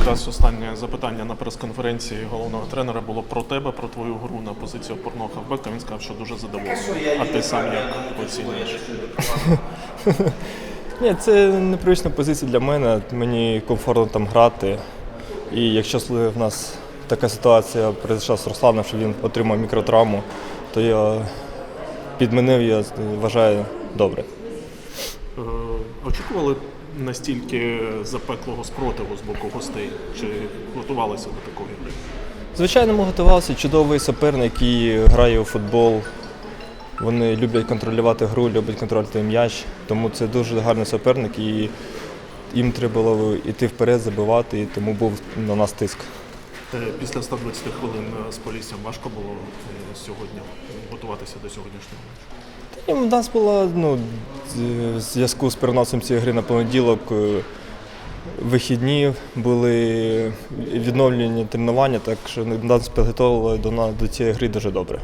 якраз останнє запитання на прес-конференції головного тренера було про тебе, про твою гру на позиції опорного хавбека. Він сказав, що дуже задоволений. А ти сам як оцінюєш? Ні, це непривична позиція для мене. Мені комфортно там грати. І якщо в нас така ситуація прийшла з Русланом, що він отримав мікротравму, то я підмінив, я вважаю добре. Е, Очікували настільки запеклого спротиву з боку гостей? Чи готувалися до такої гри? Звичайно, ми готувалися. Чудовий суперник, який грає у футбол. Вони люблять контролювати гру, люблять контролювати м'яч. Тому це дуже гарний суперник і їм треба було йти вперед, забивати, і тому був на нас тиск. Е, Після 120 хвилин е, з Поліссям важко було е, сьогодні готуватися до сьогоднішнього матчу? В нас було ну, в зв'язку з переносом цієї гри на понеділок. е, Вихідні були відновлені тренування, так що нас підготували до, до цієї гри дуже добре.